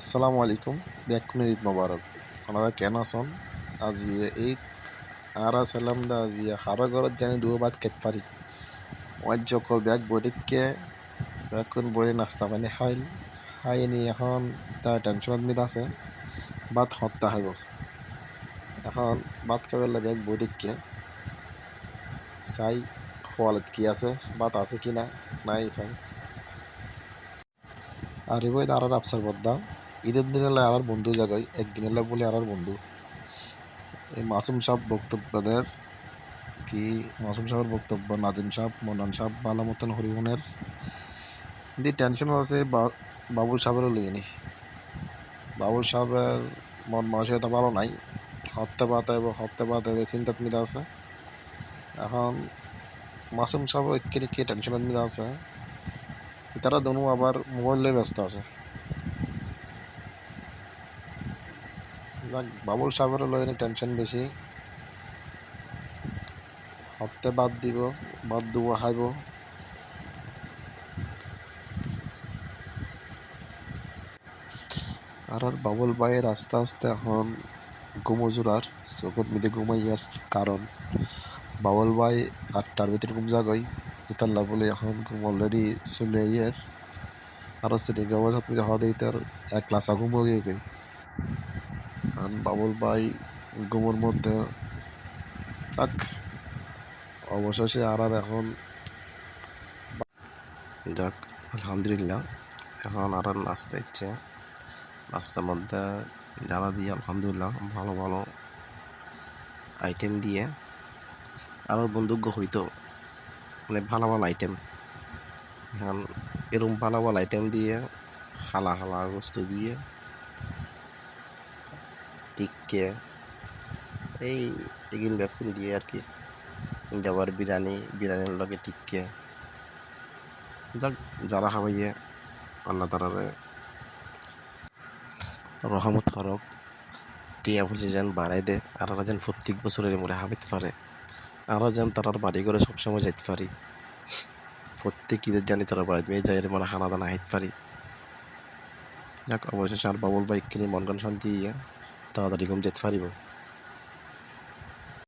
আসসালামু আলাইকুম ব্যাকুনের ঈদ মোবারক। আপনারা কেন আছেন আজি এই আর সালাম দা আজি হারা ঘরত জানি দুও বাদ কেট পারি ওয়াজ যকল ব্যাগ বদিককে ব্যাকুন বই নাস্তা পানি খাইল খাই নি এখন তার টেনশনত মিত আছে, বাদ হত্যা হইব। এখন বাদ খাবার ব্যাগ বদিককে চাই খোয়ালত কি আছে, বাদ আছে কি না, নাই চাই। আর এবার আর আফসার বদ্দা। ঈদের দিনে আর বন্ধু জায়গায় একদিনের লা বলে আর বন্ধু। এই মাসুম সাহেব বক্তব্যদের কি? মাসুম সাহেবের বক্তব্য, নাজিম সাহেব মনান সাহেব ভালো মতন হরিমনের দি টেনশন আছে বাবুল সাহেবেরও লিখিনি বাবুল সাহেবের মন মানসিকতা ভালো নাই। হত্যা পাতে হত্যা পাতে চিন্তাত মিলা আছে। এখন মাসুম সাহেব একে টেনশনত মিলা আছে? তারা দনু আবার মোবাইল নিয়ে ব্যস্ত আছে। বাবুল সাহেবের লইনে টেনশন বেশি। হপ্তে বাদ দিব বাদ দিব খাইব আর আর বাবুল ভাইয়ের আস্তে আস্তে এখন ঘুমজুরার চোখত মিদে ঘুমাইয়ার কারণ। বাবুল ভাই আটটার ভিতরে ঘুম জাগই। ইতাল্লা বলে এখন ঘুম অলরেডি চলে ইয়ার আর সেটি অবস্থা মিদে হওয়া দিই তার এক ক্লাস ঘুম হয়ে গই আর বাবুল ভাই ঘুমের মধ্যে, থাক, অবশেষে আর আর এখন যাক, আলহামদুলিল্লাহ, এখন আর আর নাস্তা ইচ্ছে। নাস্তার মধ্যে জ্বালা দিয়ে আলহামদুলিল্লাহ ভালো ভালো আইটেম দিয়ে আরও বন্ধুজ্ঞ হইতো। মানে ভালো ভালো আইটেম এখন এরকম ভালো ভালো আইটেম দিয়ে, হালা হালা বস্তু দিয়ে টিক্কে। এই এগিন ব্যাকুন দিয়ে আর কি যাবার বিরিয়ানি, বিরিয়ানির লগে টিক্কে। যাক যারা খাবাইয়ে আল্লাহ তারারে রহমত করক টিয়া ফুলছে যেন বাড়াই দে, আর যেন প্রত্যেক বছরের মরে হাবিতে পারে। আমরা যেন তারার বাড়ি করে সবসময় যাইতে পারি। প্রত্যেক ঈদের জানি তারা বাড়ি, মেয়ে যাই মানে হানা দানা হাইতে পারি। যাক, অবশেষে আর বাবুল বাইক কিনে মন শান্তি ইয়ে তাড়াতাড়ি ঘুম যেতে পারিব